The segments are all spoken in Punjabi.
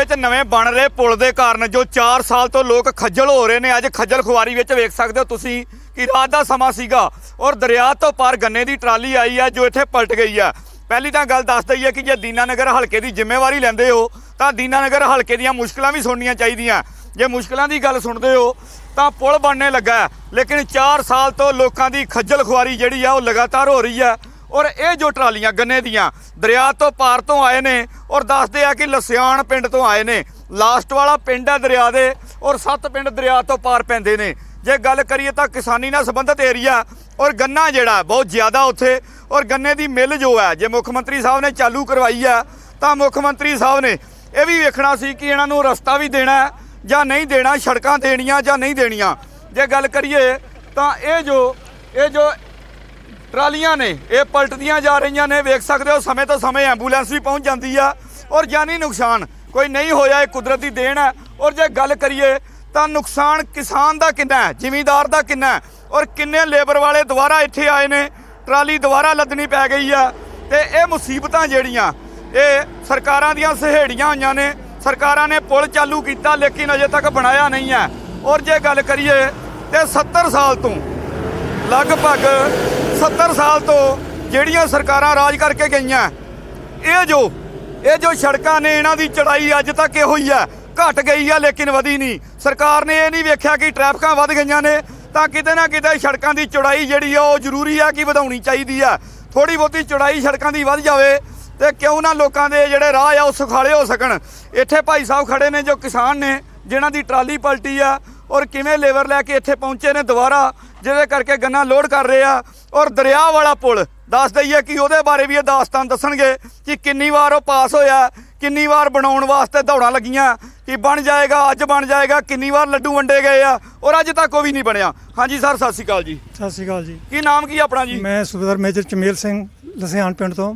ਵਿੱਚ ਨਵੇਂ ਬਣ ਰਹੇ ਪੁਲ ਦੇ ਕਾਰਨ ਜੋ 4 ਸਾਲ ਤੋਂ ਲੋਕ ਖੱਜਲ ਹੋ ਰਹੇ ਨੇ, ਅੱਜ ਖੱਜਲ ਖੁਆਰੀ ਵਿੱਚ ਵੇਖ ਸਕਦੇ ਹੋ ਤੁਸੀਂ ਕਿ ਰਾਤ ਦਾ ਸਮਾਂ ਸੀਗਾ ਔਰ ਦਰਿਆ ਤੋਂ ਪਾਰ ਗੰਨੇ ਦੀ ਟਰਾਲੀ ਆਈ ਹੈ ਜੋ ਇੱਥੇ ਪਲਟ ਗਈ ਹੈ ਪਹਿਲੀ ਤਾਂ ਗੱਲ ਦੱਸ ਦਈਏ ਕਿ ਜੇ ਦੀਨਾਨਗਰ ਹਲਕੇ ਦੀ ਜ਼ਿੰਮੇਵਾਰੀ ਲੈਂਦੇ ਹੋ, ਤਾਂ ਦੀਨਾਨਗਰ ਹਲਕੇ ਦੀਆਂ ਮੁਸ਼ਕਲਾਂ ਵੀ ਸੁਣਨੀਆਂ ਚਾਹੀਦੀਆਂ ਜੇ ਮੁਸ਼ਕਲਾਂ ਦੀ ਗੱਲ ਸੁਣਦੇ ਹੋ, ਤਾਂ ਪੁਲ ਬਣਨੇ ਲੱਗਾ ਹੈ। ਲੇਕਿਨ 4 ਸਾਲ ਤੋਂ ਲੋਕਾਂ ਦੀ ਖੱਜਲ ਖੁਆਰੀ ਜਿਹੜੀ ਆ ਉਹ ਲਗਾਤਾਰ ਹੋ ਰਹੀ ਹੈ ਔਰ ਇਹ ਜੋ ਟਰਾਲੀਆਂ ਗੰਨੇ ਦੀਆਂ ਦਰਿਆ ਤੋਂ ਪਾਰ ਤੋਂ ਆਏ ਨੇ ਔਰ ਦੱਸਦੇ ਆ ਕਿ ਲਸਿਆਣ ਪਿੰਡ ਤੋਂ ਆਏ ਨੇ। ਲਾਸਟ ਵਾਲਾ ਪਿੰਡ ਹੈ ਦਰਿਆ ਦੇ ਔਰ ਸੱਤ ਪਿੰਡ ਦਰਿਆ ਤੋਂ ਪਾਰ ਪੈਂਦੇ ਨੇ। ਜੇ ਗੱਲ ਕਰੀਏ ਤਾਂ ਕਿਸਾਨੀ ਨਾਲ ਸੰਬੰਧਿਤ ਏਰੀਆ ਔਰ ਗੰਨਾ ਜਿਹੜਾ ਬਹੁਤ ਜ਼ਿਆਦਾ ਉੱਥੇ ਔਰ ਗੰਨੇ ਦੀ ਮਿੱਲ ਜੋ ਹੈ, ਜੇ ਮੁੱਖ ਮੰਤਰੀ ਸਾਹਿਬ ਨੇ ਚਾਲੂ ਕਰਵਾਈ ਹੈ, ਤਾਂ ਮੁੱਖ ਮੰਤਰੀ ਸਾਹਿਬ ਨੇ ਇਹ ਵੀ ਵੇਖਣਾ ਸੀ ਕਿ ਇਹਨਾਂ ਨੂੰ ਰਸਤਾ ਵੀ ਦੇਣਾ ਜਾਂ ਨਹੀਂ ਦੇਣਾ, ਸੜਕਾਂ ਦੇਣੀਆਂ ਜਾਂ ਨਹੀਂ ਦੇਣੀਆਂ। ਜੇ ਗੱਲ ਕਰੀਏ ਤਾਂ ਇਹ ਜੋ ਇਹ ਜੋ ਟਰਾਲੀਆਂ ਨੇ, ਇਹ ਪਲਟਦੀਆਂ ਜਾ ਰਹੀਆਂ ਨੇ, ਵੇਖ ਸਕਦੇ ਹੋ, ਸਮੇਂ ਤੋਂ ਸਮੇਂ ਐਂਬੂਲੈਂਸ ਵੀ ਪਹੁੰਚ ਜਾਂਦੀ ਆ ਔਰ ਜਾਨੀ ਨੁਕਸਾਨ, ਕੋਈ ਨਹੀਂ ਹੋਇਆ, ਇਹ ਕੁਦਰਤੀ ਦੇਣ ਹੈ। ਔਰ ਜੇ ਗੱਲ ਕਰੀਏ, ਤਾਂ ਨੁਕਸਾਨ ਕਿਸਾਨ ਦਾ ਕਿੰਨਾ ਹੈ, ਜ਼ਿਮੀਂਦਾਰ ਦਾ ਕਿੰਨਾ ਹੈ? ਔਰ ਕਿੰਨੇ ਲੇਬਰ ਵਾਲੇ ਦੁਬਾਰਾ ਇੱਥੇ ਆਏ ਨੇ, ਟਰਾਲੀ ਦੁਬਾਰਾ ਲੱਦਣੀ ਪੈ ਗਈ ਆ, ਤੇ ਇਹ ਮੁਸੀਬਤਾਂ ਜਿਹੜੀਆਂ, ਇਹ ਸਰਕਾਰਾਂ ਦੀਆਂ ਸਹੇੜੀਆਂ ਹੋਈਆਂ ਨੇ, ਸਰਕਾਰਾਂ ਨੇ ਪੁਲ ਚਾਲੂ ਕੀਤਾ, ਲੇਕਿਨ ਅਜੇ ਤੱਕ ਬਣਾਇਆ ਨਹੀਂ ਹੈ। ਔਰ ਜੇ ਗੱਲ ਕਰੀਏ, ਤੇ 70 ਸਾਲ ਤੋਂ ਲਗਭਗ 70 ਸਾਲ ਤੋਂ ਜਿਹੜੀਆਂ ਸਰਕਾਰਾਂ ਰਾਜ ਕਰਕੇ ਗਈਆਂ, ਇਹ ਜੋ ਇਹ ਜੋ ਸੜਕਾਂ ਨੇ, ਇਹਨਾਂ ਦੀ ਚੜਾਈ ਅੱਜ ਤੱਕ ਇਹੋ ਹੀ ਆ, ਘਟ ਗਈ ਆ ਲੇਕਿਨ ਵਧੀ ਨਹੀਂ। ਸਰਕਾਰ ਨੇ ਇਹ ਨਹੀਂ ਵੇਖਿਆ ਕਿ ਟ੍ਰੈਫਿਕਾਂ ਵੱਧ ਗਈਆਂ ਨੇ, ਤਾਂ ਕਿਤੇ ਨਾ ਕਿਤੇ ਸੜਕਾਂ ਦੀ ਚੌੜਾਈ ਜਿਹੜੀ ਆ, ਉਹ ਜ਼ਰੂਰੀ ਆ ਕਿ ਵਧਾਉਣੀ ਚਾਹੀਦੀ ਆ। ਥੋੜੀ ਬਹੁਤੀ ਚੌੜਾਈ ਸੜਕਾਂ ਦੀ ਵੱਧ ਜਾਵੇ ਤੇ ਕਿਉਂ ਨਾ ਲੋਕਾਂ ਦੇ ਜਿਹੜੇ ਰਾਹ ਆ, ਉਹ ਸੁਖਾਲੇ ਹੋ ਸਕਣ। ਇੱਥੇ ਭਾਈ ਸਾਹਿਬ ਖੜੇ ਨੇ ਜੋ ਕਿਸਾਨ ਨੇ, ਜਿਨ੍ਹਾਂ ਦੀ ਟਰਾਲੀ ਪਲਟੀ ਆ ਔਰ ਕਿਵੇਂ ਲੇਬਰ ਲੈ ਕੇ ਇੱਥੇ ਪਹੁੰਚੇ ਨੇ ਦੁਬਾਰਾ ਜਿਹਦੇ ਕਰਕੇ ਗੰਨਾ ਲੋਡ ਕਰ ਰਹੇ ਆ। ਔਰ ਦਰਿਆ ਵਾਲਾ ਪੁਲ ਦੱਸ ਦਈਏ ਕਿ ਉਹਦੇ ਬਾਰੇ ਵੀ ਇਹ ਦਾਸਤਾਨ ਦੱਸਣਗੇ ਕਿ ਕਿੰਨੀ ਵਾਰ ਉਹ ਪਾਸ ਹੋਇਆ ਕਿੰਨੀ ਵਾਰ ਬਣਾਉਣ ਵਾਸਤੇ ਦੌੜਾਂ ਲੱਗੀਆਂ ਕਿ ਬਣ ਜਾਏਗਾ ਅੱਜ ਬਣ ਜਾਏਗਾ ਕਿੰਨੀ ਵਾਰ ਲੱਡੂ ਵੰਡੇ ਗਏ ਆ ਔਰ ਅੱਜ ਤੱਕ ਉਹ ਵੀ ਨਹੀਂ ਬਣਿਆ। ਹਾਂਜੀ ਸਰ ਸਤਿ ਸ਼੍ਰੀ ਅਕਾਲ ਜੀ। ਸਤਿ ਸ਼੍ਰੀ ਅਕਾਲ ਜੀ। ਕੀ ਨਾਮ ਕੀ ਆਪਣਾ ਜੀ? ਮੈਂ ਸੂਬੇਦਾਰ ਮੇਜਰ ਚਮੇਲ ਸਿੰਘ ਲਸਿਆਣ ਪਿੰਡ ਤੋਂ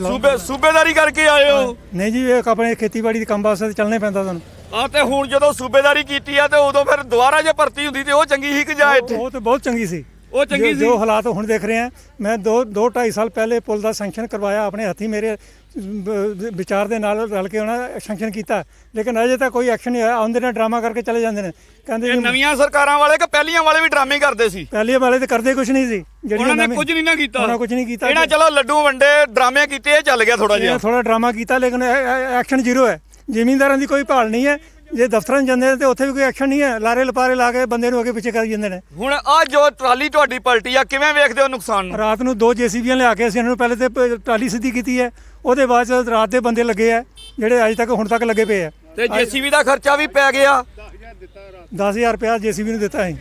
ਸੂਬੇ ਸੂਬੇਦਾਰੀ ਕਰਕੇ ਆਏ ਹੋ। ਨਹੀਂ ਜੀ ਇਹ ਆਪਣੇ ਖੇਤੀਬਾੜੀ ਦੇ ਕੰਮ ਵਾਸਤੇ ਚੱਲਣਾ ਪੈਂਦਾ ਤੁਹਾਨੂੰ। ਆ ਤੇ ਹੁਣ ਜਦੋਂ ਸੂਬੇਦਾਰੀ ਕੀਤੀ ਆ ਤੇ ਉਦੋਂ ਫਿਰ ਦੁਬਾਰਾ ਜੇ ਭਰਤੀ ਹੁੰਦੀ ਤੇ ਉਹ ਚੰਗੀ ਸੀ ਕਿ ਜਾਂ ਇੱਥੇ? ਉਹ ਤਾਂ ਬਹੁਤ ਚੰਗੀ ਸੀ। ਉਹ ਚੰਗੀ ਸੀ? ਜੋ ਹਾਲਾਤ ਹੁਣ ਦੇਖ ਰਹੇ ਆ ਮੈਂ 2 2 2.5 ਸਾਲ ਪਹਿਲੇ ਪੁਲ ਦਾ ਸੈਂਕਸ਼ਨ ਕਰਵਾਇਆ ਆਪਣੇ ਹੱਥੀ ਮੇਰੇ ਵਿਚਾਰ ਦੇ ਨਾਲ ਰਲ ਕੇ ਉਹਨਾਂ ਸੈਂਕਸ਼ਨ ਕੀਤਾ। ਲੇਕਿਨ ਅਜੇ ਤੱਕ ਕੋਈ ਐਕਸ਼ਨ ਨਹੀਂ ਆਇਆ ਆਉਂਦੇ ਨੇ ਡਰਾਮਾ ਕਰਕੇ ਚਲੇ ਜਾਂਦੇ ਨੇ। ਕਹਿੰਦੇ ਇਹ ਨਵੀਆਂ ਸਰਕਾਰਾਂ ਵਾਲੇ ਕਿ ਪਹਿਲੀਆਂ ਵਾਲੇ ਵੀ ਡਰਾਮੇ ਕਰਦੇ ਸੀ? ਪਹਿਲੇ ਵਾਲੇ ਤੇ ਕਰਦੇ ਕੁਝ ਨਹੀਂ ਸੀ। ਉਹਨਾਂ ਨੇ ਕੁਝ ਨਹੀਂ ਨਾ ਕੀਤਾ। ਉਹਨਾਂ ਕੁਝ ਨਹੀਂ ਕੀਤਾ। ਇਹਨਾਂ ਚਲੋ ਲੱਡੂ ਵੰਡੇ ਡਰਾਮੇ ਕੀਤੇ ਇਹ ਚੱਲ ਗਿਆ ਥੋੜਾ ਜਿਹਾ। ਥੋੜਾ ਡਰਾਮਾ ਕੀਤਾ ਲੇਕਿਨ ਐਕਸ਼ਨ ਜ਼ੀਰੋ ਹੈ। ਜ਼ਿਮੀਂਦਾਰਾਂ ਦੀ ਕੋਈ ਭਾਲ ਨਹੀਂ ਹੈ। ਜੇ ਦਫ਼ਤਰਾਂ 'ਚ ਜਾਂਦੇ ਨੇ ਤੇ ਉੱਥੇ ਵੀ ਕੋਈ ਐਕਸ਼ਨ ਨਹੀਂ ਹੈ। ਲਾਰੇ ਲਪਾਰੇ ਲਾ ਕੇ ਬੰਦੇ ਨੂੰ ਅੱਗੇ ਪਿੱਛੇ ਕਰੀ ਜਾਂਦੇ ਨੇ। ਹੁਣ ਆ ਜੋ ਟਰਾਲੀ ਤੁਹਾਡੀ ਪਲਟੀ ਆ ਕਿਵੇਂ ਵੇਖਦੇ ਹੋ ਨੁਕਸਾਨ ਨੂੰ? ਰਾਤ ਨੂੰ ਦੋ ਜੀਸੀਬੀਆਂ ਲਿਆ ਕੇ ਅਸੀਂ ਇਹਨਾਂ ਨੂੰ ਪਹਿਲੇ ਤੇ ਪ- ਟਰਾਲੀ ਸਿੱਧੀ ਕੀਤੀ ਹੈ। ਉਹਦੇ ਬਾਅਦ 'ਚ ਰਾਤ ਦੇ ਬੰਦੇ ਲੱਗੇ ਆ ਜਿਹੜੇ ਅੱਜ ਤੱਕ ਹੁਣ ਤੱਕ ਲੱਗੇ ਪਏ ਆ ਤੇ ਜੀਸੀਬੀ ਦਾ ਖਰਚਾ ਵੀ ਪੈ ਗਿਆ। 10000 ਰੁਪਇਆ ਜੀਸੀਬੀ ਨੂੰ ਦਿੱਤਾ ਅਸੀਂ।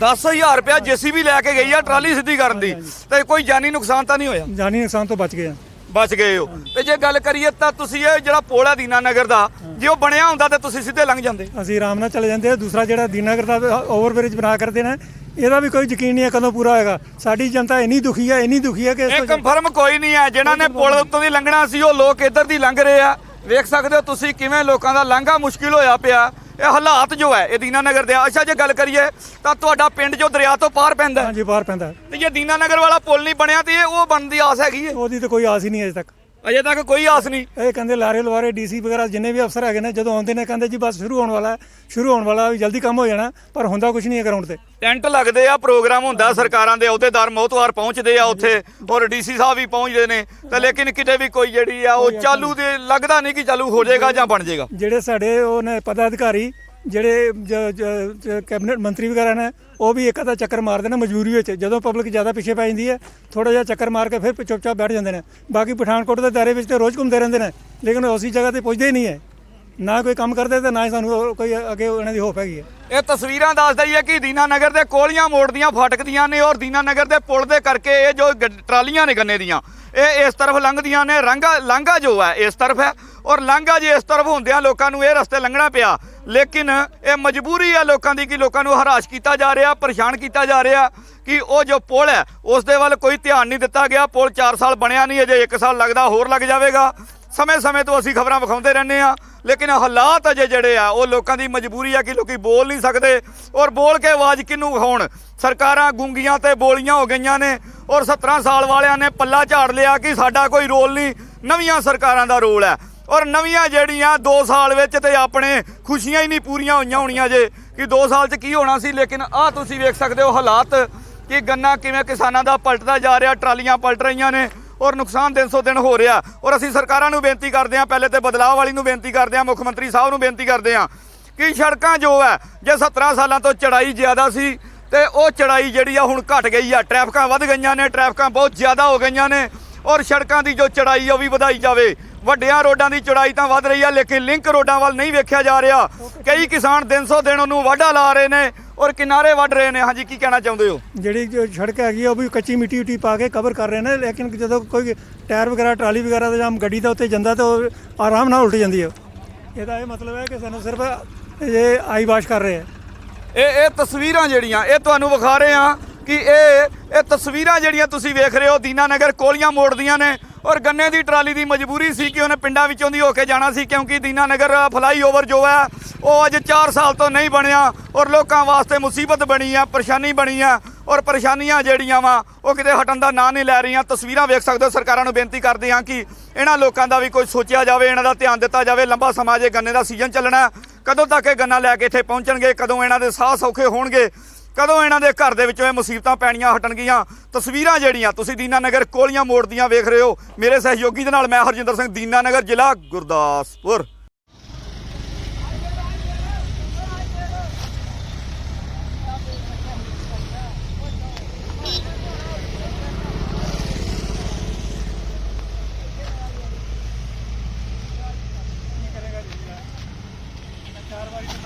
10000 ਰੁਪਇਆ ਜੀਸੀਬੀ ਲੈ ਕੇ ਗਈ ਆ ਟਰਾਲੀ ਸਿੱਧੀ ਕਰਨ ਦੀ। ਤੇ ਕੋਈ ਜਾਨੀ ਨੁਕਸਾਨ ਤਾਂ ਨਹੀਂ ਹੋਇਆ? ਜਾਨੀ ਨੁਕਸਾਨ ਤੋਂ ਬਚ ਗਏ ਆ। ਬਚ ਗਏ ਹੋ। ਤੇ ਜੇ ਗੱਲ ਕਰੀਏ ਤਾਂ ਤੁਸੀਂ ਇਹ ਜਿਹੜਾ ਪੁਲ ਆ ਦੀਨਾ ਨਗਰ ਦਾ ਜੇ ਉਹ ਬਣਿਆ ਹੁੰਦਾ ਤੇ ਤੁਸੀਂ ਸਿੱਧੇ ਲੰਘ ਜਾਂਦੇ। ਅਸੀਂ ਆਰਾਮ ਨਾਲ ਚਲੇ ਜਾਂਦੇ ਆ। ਦੂਸਰਾ ਜਿਹੜਾ ਦੀਨਾਗਰ ਦਾ ਓਵਰਬ੍ਰਿਜ ਬਣਾ ਕਰਦੇ ਨੇ ਇਹਦਾ ਵੀ ਕੋਈ ਯਕੀਨ ਨਹੀਂ ਹੈ ਕਦੋਂ ਪੂਰਾ ਹੋਏਗਾ। ਸਾਡੀ ਜਨਤਾ ਇੰਨੀ ਦੁਖੀ ਹੈ ਇੰਨੀ ਦੁਖੀ ਹੈ ਕਿ ਇਹ ਤੋਂ ਕੰਫਰਮ ਕੋਈ ਨਹੀਂ ਹੈ। ਜਿਨ੍ਹਾਂ ਨੇ ਪੁਲ ਉੱਤੋਂ ਦੀ ਲੰਘਣਾ ਸੀ ਉਹ ਲੋਕ ਇੱਧਰ ਦੀ ਲੰਘ ਰਹੇ ਆ। ਵੇਖ ਸਕਦੇ ਹੋ ਤੁਸੀਂ ਕਿਵੇਂ ਲੋਕਾਂ ਦਾ ਲੰਘਾ ਮੁਸ਼ਕਿਲ ਹੋਇਆ ਪਿਆ। ਇਹ ਹਾਲਾਤ ਜੋ ਹੈ ਇਹ ਦੀਨਾ ਨਗਰ ਦੇ ਆ। ਅੱਛਾ ਜੇ ਗੱਲ ਕਰੀਏ ਤਾਂ ਤੁਹਾਡਾ ਪਿੰਡ ਜੋ ਦਰਿਆ ਤੋਂ ਪਾਰ ਪੈਂਦਾ ਹੈ, ਹਾਂਜੀ ਬਾਹਰ ਪੈਂਦਾ ਤੇ ਜੇ ਦੀਨਾ ਨਗਰ ਵਾਲਾ ਪੁਲ ਨਹੀਂ ਬਣਿਆ ਤੇ ਇਹ ਉਹ ਬਣਨ ਦੀ ਆਸ ਹੈਗੀ ਹੈ? ਉਹਦੀ ਤਾਂ ਕੋਈ ਆਸ ਹੀ ਨਹੀਂ ਅਜੇ ਤੱਕ। ਅਜੇ ਤੱਕ ਕੋਈ ਆਸ ਨਹੀਂ। ਇਹ ਕਹਿੰਦੇ ਲਾਰੇ ਲਵਾਰੇ ਡੀਸੀ ਵਗੈਰਾ ਜਿੰਨੇ ਵੀ ਅਫਸਰ ਹੈਗੇ ਨੇ ਜਦੋਂ ਆਉਂਦੇ ਨੇ ਕਹਿੰਦੇ ਜੀ ਬਸ ਸ਼ੁਰੂ ਹੋਣ ਵਾਲਾ ਹੈ ਸ਼ੁਰੂ ਹੋਣ ਵਾਲਾ ਵੀ ਜਲਦੀ ਕੰਮ ਹੋ ਜਾਣਾ ਪਰ ਹੁੰਦਾ ਕੁਝ ਨਹੀਂ ਹੈ ਗਰਾਊਂਡ ਤੇ। ਟੈਂਟ ਲੱਗਦੇ ਆ ਪ੍ਰੋਗਰਾਮ ਹੁੰਦਾ ਸਰਕਾਰਾਂ ਦੇ ਅਹੁਦੇਦਾਰ ਮੋਹਤਵਾਰ ਪਹੁੰਚਦੇ ਆ ਉੱਥੇ ਔਰ ਡੀਸੀ ਸਾਹਿਬ ਵੀ ਪਹੁੰਚਦੇ ਨੇ। ਤੇ ਲੇਕਿਨ ਕਿਤੇ ਵੀ ਕੋਈ ਜਿਹੜੀ ਆ ਉਹ ਚਾਲੂ ਦੇ ਲੱਗਦਾ ਨਹੀਂ ਕਿ ਚਾਲੂ ਹੋ ਜਾਏਗਾ ਜਾਂ ਬਣ ਜਾਏਗਾ। ਜਿਹੜੇ ਸਾਡੇ ਉਹ ਨੇ ਪਦਾਧਿਕਾਰੀ ਜਿਹੜੇ ਜ- ਕੈਬਨਿਟ ਮੰਤਰੀ ਵਗੈਰਾ ਨੇ, ਉਹ ਵੀ ਇੱਕ ਅੱਧਾ ਚੱਕਰ ਮਾਰਦੇ ਨੇ ਮਜਬੂਰੀ ਵਿੱਚ। ਜਦੋਂ ਪਬਲਿਕ ਜ਼ਿਆਦਾ ਪਿੱਛੇ ਪੈ ਜਾਂਦੀ ਹੈ ਥੋੜਾ ਜਿਹਾ ਚੱਕਰ ਮਾਰ ਕੇ ਫਿਰ ਚੁੱਪਚਾਪ ਬੈਠ ਜਾਂਦੇ ਨੇ। ਬਾਕੀ ਪਠਾਨਕੋਟ ਦੇ ਦਾਇਰੇ ਵਿੱਚ ਤੇ ਰੋਜ਼ ਘੁੰਮਦੇ ਰਹਿੰਦੇ ਨੇ, ਲੇਕਿਨ ਉਸੇ ਜਗ੍ਹਾ ਤੇ ਪੁੱਜਦੇ ਹੀ ਨਹੀਂ ਹੈ। ਨਾ ਕੋਈ ਕੰਮ ਕਰਦੇ ਤੇ ਨਾ ਹੀ ਸਾਨੂੰ ਕੋਈ ਅੱਗੇ ਇਹਨਾਂ ਦੀ ਹੋਪ ਹੈਗੀ ਹੈ। ਇਹ ਤਸਵੀਰਾਂ ਦੱਸਦਾ ਹੀ ਹੈ ਕਿ ਦੀਨਾ ਨਗਰ ਦੇ ਕੋਲੀਆਂ ਮੋੜ ਦੀਆਂ ਫਾਟਕਦੀਆਂ ਨੇ ਔਰ ਦੀਨਾ ਨਗਰ ਦੇ ਪੁਲ ਦੇ ਕਰਕੇ ਇਹ ਜੋ ਗ- ਟਰਾਲੀਆਂ ਨੇ ਗੰਨੇ ਦੀਆਂ ਇਹ ਇਸ ਤਰਫ ਲੰਘਦੀਆਂ ਨੇ, ਰੰਗਾ ਲਾਂਘਾ ਜੋ ਹੈ ਇਸ ਤਰਫ ਹੈ ਔਰ ਲਾਂਘਾ ਜੇ ਇਸ ਤਰਫ ਹੁੰਦਿਆਂ ਲੋਕਾਂ ਨੂੰ ਇਹ ਰਸਤੇ ਲੰਘਣਾ ਪਿਆ, ਲੇਕਿਨ ਇਹ ਮਜਬੂਰੀ ਹੈ ਲੋਕਾਂ ਦੀ ਕਿ ਲੋਕਾਂ ਨੂੰ ਹਰਾਸ਼ ਕੀਤਾ ਜਾ ਰਿਹਾ, ਪਰੇਸ਼ਾਨ ਕੀਤਾ ਜਾ ਰਿਹਾ ਕਿ ਉਹ ਜੋ ਪੁਲ ਹੈ, ਉਸ ਦੇ ਵੱਲ ਕੋਈ ਧਿਆਨ ਨਹੀਂ ਦਿੱਤਾ ਗਿਆ, ਪੁਲ 4 ਸਾਲ ਬਣਿਆ ਨਹੀਂ, ਅਜੇ 1 ਸਾਲ ਲੱਗਦਾ ਹੋਰ ਲੱਗ ਜਾਵੇਗਾ। ਸਮੇਂ-ਸਮੇਂ ਤੋਂ ਅਸੀਂ ਖਬਰਾਂ ਵਿਖਾਉਂਦੇ ਰਹਿੰਦੇ ਆ ਲੇਕਿਨ ਹਾਲਾਤ ਅਜੇ ਜਿਹੜੇ ਆ, ਉਹ ਲੋਕਾਂ ਦੀ ਮਜਬੂਰੀ ਆ ਕਿ ਲੋਕੀ ਬੋਲ ਨਹੀਂ ਸਕਦੇ ਔਰ ਬੋਲ ਕੇ ਆਵਾਜ਼ ਕਿਹਨੂੰ ਵਿਖਾਉਣ? ਸਰਕਾਰਾਂ ਗੁੰਗੀਆਂ ਤੇ ਬੋਲੀਆਂ ਹੋ ਗਈਆਂ ਨੇ ਔਰ 17 ਸਾਲ ਵਾਲਿਆਂ ਨੇ ਪੱਲਾ ਝਾੜ ਲਿਆ ਕਿ ਸਾਡਾ ਕੋਈ ਰੋਲ ਨਹੀਂ, ਨਵੀਆਂ ਸਰਕਾਰਾਂ ਦਾ ਰੋਲ ਹੈ। ਔਰ ਨਵੀਆਂ ਜਿਹੜੀਆਂ 2 ਸਾਲ ਵਿੱਚ ਤੇ ਆਪਣੇ ਖੁਸ਼ੀਆਂ ਹੀ ਨਹੀਂ ਪੂਰੀਆਂ ਹੋਈਆਂ ਹੋਣੀਆਂ ਜੇ, ਕਿ 2 ਸਾਲ 'ਚ ਕੀ ਹੋਣਾ ਸੀ, ਲੇਕਿਨ ਆਹ ਤੁਸੀਂ ਵੇਖ ਸਕਦੇ ਹੋ ਹਾਲਾਤ ਕਿ ਗੰਨਾ ਕਿਵੇਂ ਕਿਸਾਨਾਂ ਦਾ ਪਲਟਦਾ ਜਾ ਰਿਹਾ, ਟਰਾਲੀਆਂ ਪਲਟ ਰਹੀਆਂ ਨੇ ਔਰ ਨੁਕਸਾਨ ਦਿਨ ਸੋ ਦਿਨ ਹੋ ਰਿਹਾ। ਔਰ ਅਸੀਂ ਸਰਕਾਰਾਂ ਨੂੰ ਬੇਨਤੀ ਕਰਦੇ ਹਾਂ, ਪਹਿਲੇ ਤੇ ਬਦਲਾਅ ਵਾਲੀ ਨੂੰ ਬੇਨਤੀ ਕਰਦੇ ਹਾਂ, ਮੁੱਖ ਮੰਤਰੀ ਸਾਹਿਬ ਨੂੰ ਬੇਨਤੀ ਕਰਦੇ ਹਾਂ ਕਿ ਸੜਕਾਂ ਜੋ ਹੈ, ਜੇ 17 ਸਾਲਾਂ ਤੋਂ ਚੜਾਈ ਜ਼ਿਆਦਾ ਸੀ ਤੇ ਉਹ ਚੜਾਈ ਜਿਹੜੀ ਆ ਹੁਣ ਘਟ ਗਈ ਆ। ਟ੍ਰੈਫਿਕਾਂ ਵੱਧ ਗਈਆਂ ਨੇ, ਟ੍ਰੈਫਿਕਾਂ ਬਹੁਤ ਜ਼ਿਆਦਾ ਹੋ ਗਈਆਂ ਨੇ ਔਰ ਸੜਕਾਂ ਦੀ ਜੋ ਚੜਾਈ ਉਹ ਵੀ ਵਧਾਈ ਜਾਵੇ। ਵੱਡਿਆਂ ਰੋਡਾਂ ਦੀ ਚੜਾਈ ਤਾਂ ਵੱਧ ਰਹੀ ਆ, ਲੇਕਿਨ ਲਿੰਕ ਰੋਡਾਂ ਵੱਲ ਨਹੀਂ ਵੇਖਿਆ ਜਾ ਰਿਹਾ। ਕਈ ਕਿਸਾਨ ਦਿਨ ਸੋ ਦਿਨ ਉਹਨੂੰ ਵਾਢਾ ਲਾ ਰਹੇ ਨੇ ਔਰ ਕਿਨਾਰੇ ਵੱਢ ਰਹੇ ਨੇ। ਹਾਂਜੀ, ਕੀ ਕਹਿਣਾ ਚਾਹੁੰਦੇ ਹੋ? ਜਿਹੜੀ ਜੋ ਸੜਕ ਹੈਗੀ ਆ, ਉਹ ਵੀ ਕੱਚੀ ਮਿੱਟੀ ਉਟੀ ਪਾ ਕੇ ਕਵਰ ਕਰ ਰਹੇ ਨੇ, ਲੇਕਿਨ ਜਦੋਂ ਕੋਈ ਟਾਇਰ ਵਗੈਰਾ, ਟਰਾਲੀ ਵਗੈਰਾ ਦਾ ਜਾਂ ਗੱਡੀ ਦਾ ਉੱਤੇ ਜਾਂਦਾ ਤਾਂ ਉਹ ਆਰਾਮ ਨਾਲ ਉਲਟ ਜਾਂਦੀ ਹੈ ਇਹਦਾ ਇਹ ਮਤਲਬ ਹੈ ਕਿ ਸਾਨੂੰ ਸਿਰਫ ਇਹ ਆਈ ਵਾਸ਼ ਕਰ ਰਹੇ ਆ। ਇਹ ਇਹ ਤਸਵੀਰਾਂ ਜਿਹੜੀਆਂ, ਇਹ ਤੁਹਾਨੂੰ ਵਿਖਾ ਰਹੇ ਆ ਕਿ ਇਹ ਇਹ ਤਸਵੀਰਾਂ ਜਿਹੜੀਆਂ ਤੁਸੀਂ ਵੇਖ ਰਹੇ ਹੋ ਦੀਨਾਨਗਰ ਕੋਲੀਆਂ ਮੋੜ ਦੀਆਂ ਨੇ ਔਰ ਗੰਨੇ ਦੀ ਟਰਾਲੀ ਦੀ ਮਜਬੂਰੀ ਸੀ ਕਿ ਉਹਨੇ ਪਿੰਡਾਂ ਵਿੱਚੋਂ ਦੀ ਹੋ ਕੇ ਜਾਣਾ ਸੀ ਕਿਉਂਕਿ ਦੀਨਾਨਗਰ ਫਲਾਈਓਵਰ ਜੋ ਹੈ, ਉਹ ਅੱਜ 4 ਸਾਲ ਤੋਂ ਨਹੀਂ ਬਣਿਆ ਔਰ ਲੋਕਾਂ ਵਾਸਤੇ ਮੁਸੀਬਤ ਬਣੀ ਆ ਪਰੇਸ਼ਾਨੀ ਬਣੀ ਆ ਔਰ ਪਰੇਸ਼ਾਨੀਆਂ ਜਿਹੜੀਆਂ ਵਾ, ਉਹ ਕਿਤੇ ਹਟਣ ਦਾ ਨਾਂ ਨਹੀਂ ਲੈ ਰਹੀਆਂ। ਤਸਵੀਰਾਂ ਵੇਖ ਸਕਦੇ ਹੋ, ਸਰਕਾਰਾਂ ਨੂੰ ਬੇਨਤੀ ਕਰਦੇ ਹਾਂ ਕਿ ਇਹਨਾਂ ਲੋਕਾਂ ਦਾ ਵੀ ਕੋਈ ਸੋਚਿਆ ਜਾਵੇ, ਇਹਨਾਂ ਦਾ ਧਿਆਨ ਦਿੱਤਾ ਜਾਵੇ। ਲੰਬਾ ਸਮਾਂ ਜੇ ਗੰਨੇ ਦਾ ਸੀਜ਼ਨ ਚੱਲਣਾ ਕਦੋਂ ਤੱਕ ਇਹ ਗੰਨਾ ਲੈ ਕੇ ਇੱਥੇ ਪਹੁੰਚਣਗੇ, ਕਦੋਂ ਇਹਨਾਂ ਦੇ ਸਾਹ ਸੌਖੇ ਹੋਣਗੇ, ਕਦੋਂ ਇਹਨਾਂ ਦੇ ਘਰ ਦੇ ਵਿੱਚੋਂ ਇਹ ਮੁਸੀਬਤਾਂ ਪੈਣੀਆਂ ਹਟਣਗੀਆਂ। ਤਸਵੀਰਾਂ ਜਿਹੜੀਆਂ, ਤੁਸੀਂ ਦੀਨਾ ਨਗਰ ਕੋਲੀਆਂ ਮੋੜ ਦੀਆਂ ਵੇਖ ਰਹੇ ਹੋ। ਮੇਰੇ ਸਹਿਯੋਗੀ ਦੇ ਨਾਲ ਮੈਂ ਹਰਜਿੰਦਰ ਸਿੰਘ ਦੀਨਾ ਨਗਰ ਜ਼ਿਲ੍ਹਾ ਗੁਰਦਾਸਪੁਰ।